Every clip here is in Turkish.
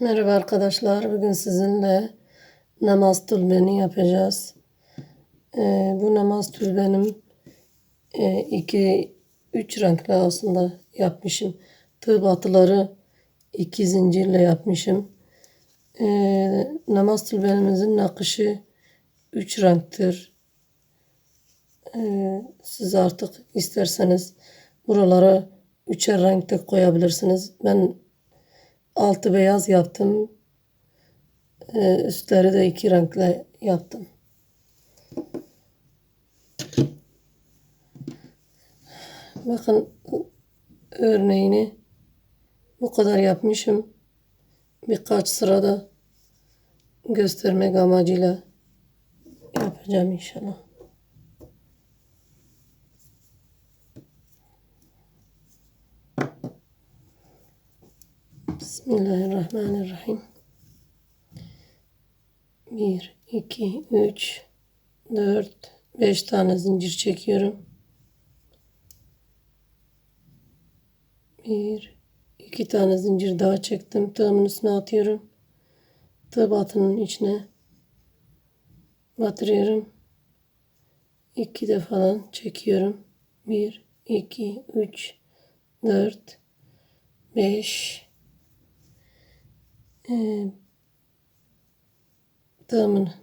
Merhaba arkadaşlar. Bugün sizinle namaz tülbeni yapacağız. Ee, bu namaz tülbenim e, iki üç renkli aslında yapmışım. Tığ batıları iki zincirle yapmışım. Ee, namaz tülbenimizin nakışı üç renktir. Ee, siz artık isterseniz buralara üçer renkte koyabilirsiniz. Ben Altı beyaz yaptım. Ee, üstleri de iki renkle yaptım. Bakın örneğini bu kadar yapmışım. Birkaç sırada göstermek amacıyla yapacağım inşallah. Bismillahirrahmanirrahim. 1, 2, 3, 4, 5 tane zincir çekiyorum. 1, 2 tane zincir daha çektim. Tığımın üstüne atıyorum. Tığ batının içine batırıyorum. 2 defadan çekiyorum. 1, 2, 3, 4, 5, ee, tığımını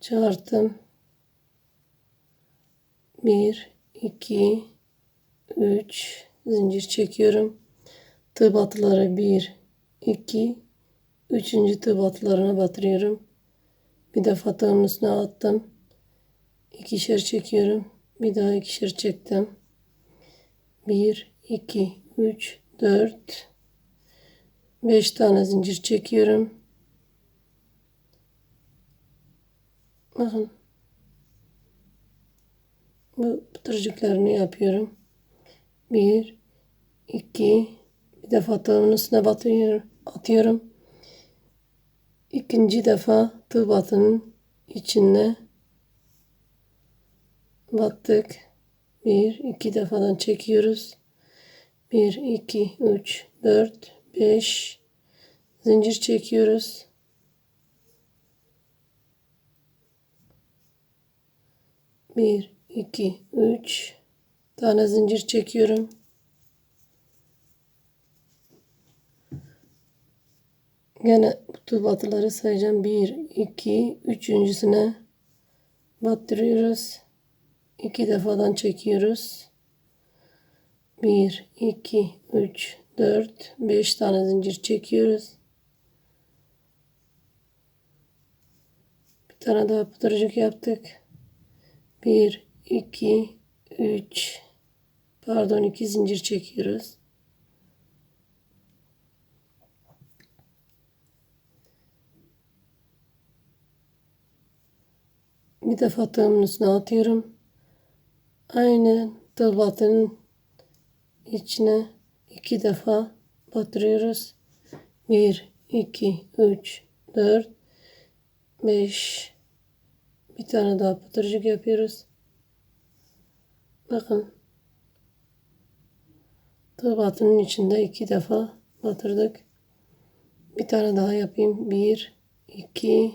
çağırttım. Bir, iki, üç zincir çekiyorum. Tığ batıları bir, iki, üçüncü tığ batılarına batırıyorum. Bir defa tığımın üstüne attım. İkişer çekiyorum. Bir daha ikişer çektim. Bir, iki, üç, dört, 5 tane zincir çekiyorum. Bakın. Bu pıtırcıklarını yapıyorum. 1 2 bir defa tığımın üstüne batıyorum, atıyorum. İkinci defa tığ batının içine battık. 1 2 defadan çekiyoruz. 1 2 3 4 5 zincir çekiyoruz. Bir, iki, üç tane zincir çekiyorum. Gene bu batıları sayacağım. Bir, iki, üçüncüsüne battırıyoruz. İki defadan çekiyoruz. Bir, iki, üç, 4 5 tane zincir çekiyoruz. Bir tane daha pıtırcık yaptık. 1 2 3 pardon 2 zincir çekiyoruz. Bir defa tığımın üstüne atıyorum. Aynen tığ batının içine iki defa batırıyoruz. 1, 2, 3, 4, 5. Bir tane daha batırıcık yapıyoruz. Bakın. Tığ içinde iki defa batırdık. Bir tane daha yapayım. 1, 2,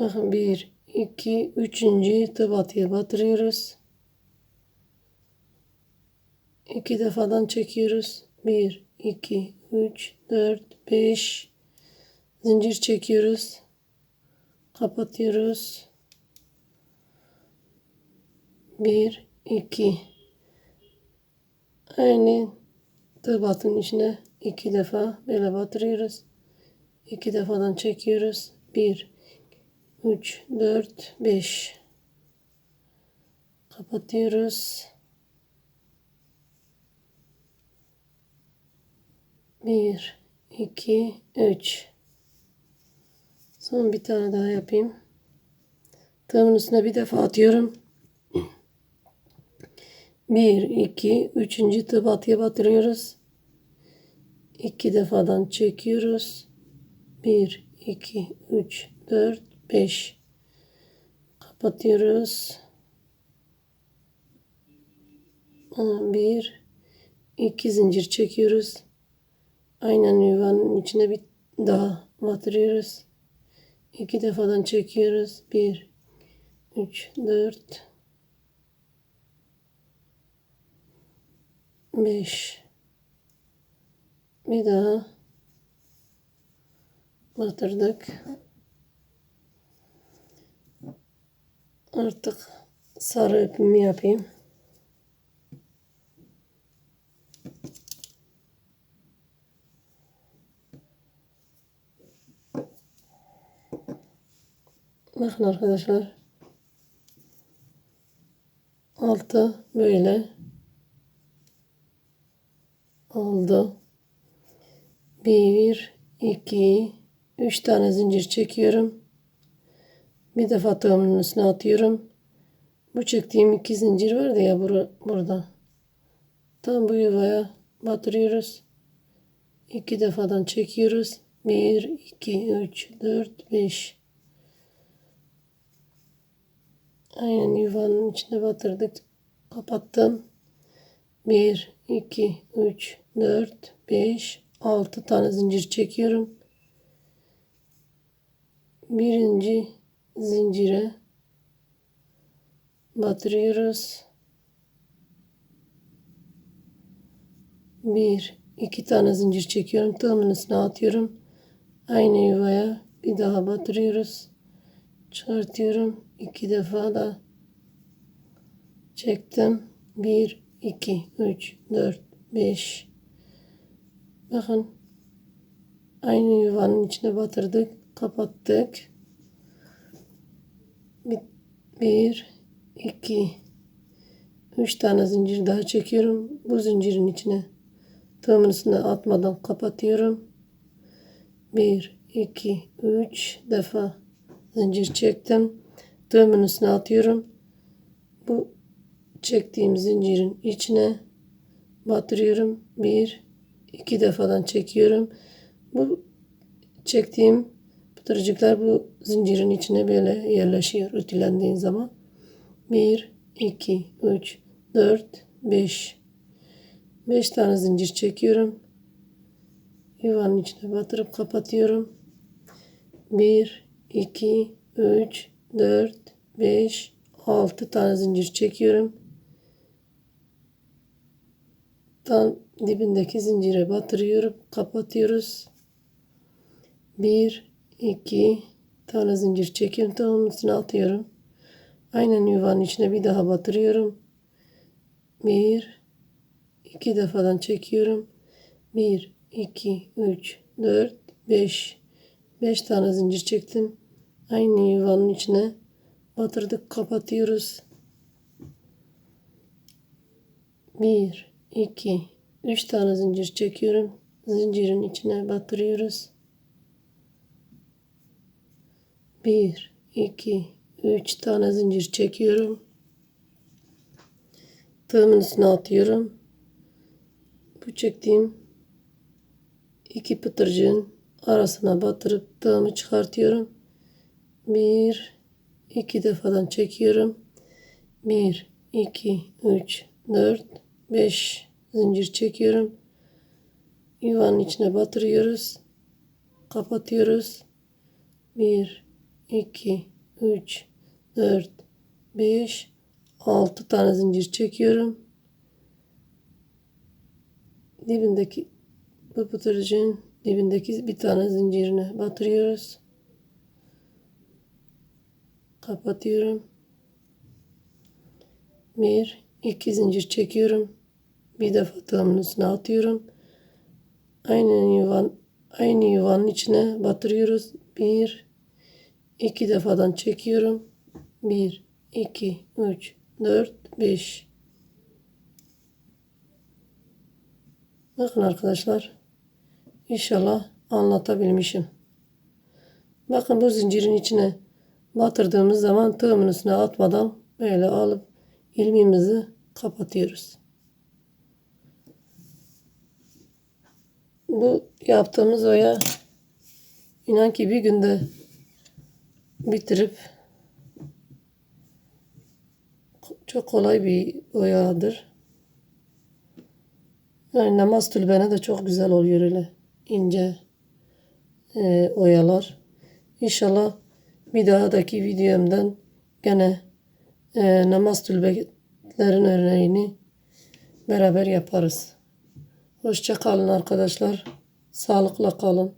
bakın 1, 2, 3. tığ batırıyoruz. İki defadan çekiyoruz. Bir, iki, üç, dört, beş. Zincir çekiyoruz. Kapatıyoruz. Bir, iki. Aynı tığ içine iki defa böyle batırıyoruz. İki defadan çekiyoruz. Bir, üç, dört, beş. Kapatıyoruz. Bir, iki, üç. Son bir tane daha yapayım. Tığımın üstüne bir defa atıyorum. Bir, iki, üçüncü tığ batıya batırıyoruz. İki defadan çekiyoruz. Bir, iki, üç, dört, beş. Kapatıyoruz. Bir, iki zincir çekiyoruz. Aynen yuvanın içine bir daha batırıyoruz. İki defadan çekiyoruz. Bir, üç, dört, beş. Bir daha batırdık. Artık sarı ipimi yapayım. Bakın arkadaşlar. Altı böyle oldu. Bir, iki, üç tane zincir çekiyorum. Bir defa tığımın üstüne atıyorum. Bu çektiğim iki zincir vardı ya bura, burada. Tam bu yuvaya batırıyoruz. İki defadan çekiyoruz. Bir, iki, üç, dört, beş. Aynen yuvanın içine batırdık. Kapattım. 1, 2, 3, 4, 5, 6 tane zincir çekiyorum. Birinci zincire batırıyoruz. Bir, iki tane zincir çekiyorum. Tığımın üstüne atıyorum. Aynı yuvaya bir daha batırıyoruz. Çıkartıyorum. İki defa da çektim. Bir, iki, üç, dört, beş. Bakın. Aynı yuvanın içine batırdık. Kapattık. Bir, bir iki, üç tane zincir daha çekiyorum. Bu zincirin içine tığımın üstüne atmadan kapatıyorum. Bir, iki, üç defa zincir çektim. Tığımın üstüne atıyorum. Bu çektiğim zincirin içine batırıyorum. Bir, iki defadan çekiyorum. Bu çektiğim pıtırcıklar bu zincirin içine böyle yerleşiyor ütülendiğin zaman. 1, 2, 3, 4, 5. 5 tane zincir çekiyorum. Yuvanın içine batırıp kapatıyorum. 1, 2, 3, 4, 5, 6 tane zincir çekiyorum. Tam dibindeki zincire batırıyorum. Kapatıyoruz. 1, 2 tane zincir çekiyorum. Tamam üstüne atıyorum. Aynen yuvanın içine bir daha batırıyorum. 1, 2 defadan çekiyorum. 1, 2, 3, 4, 5. 5 tane zincir çektim. Aynı yuvanın içine batırdık kapatıyoruz. 1 2 3 tane zincir çekiyorum. Zincirin içine batırıyoruz. 1 2 3 tane zincir çekiyorum. Tığımın üstüne atıyorum. Bu çektiğim iki pıtırcığın arasına batırıp tığımı çıkartıyorum. Bir, iki defadan çekiyorum. Bir, iki, üç, dört, beş zincir çekiyorum. Yuvanın içine batırıyoruz. Kapatıyoruz. Bir, iki, üç, dört, beş, altı tane zincir çekiyorum. Dibindeki bu pıtırcığın dibindeki bir tane zincirine batırıyoruz. Kapatıyorum. Bir, iki zincir çekiyorum. Bir defa tığımın üstüne atıyorum. Aynı yuvan, aynı yuvanın içine batırıyoruz. Bir, iki defadan çekiyorum. Bir, iki, üç, dört, beş. Bakın arkadaşlar. İnşallah anlatabilmişim. Bakın bu zincirin içine batırdığımız zaman tığımın üstüne atmadan böyle alıp ilmeğimizi kapatıyoruz. Bu yaptığımız oya inan ki bir günde bitirip çok kolay bir oyadır. Yani namaz tülbene de çok güzel oluyor öyle. ince e, oyalar. İnşallah bir dahadaki videomdan gene e, namaz tülbeklerin örneğini beraber yaparız. Hoşça kalın arkadaşlar. Sağlıkla kalın.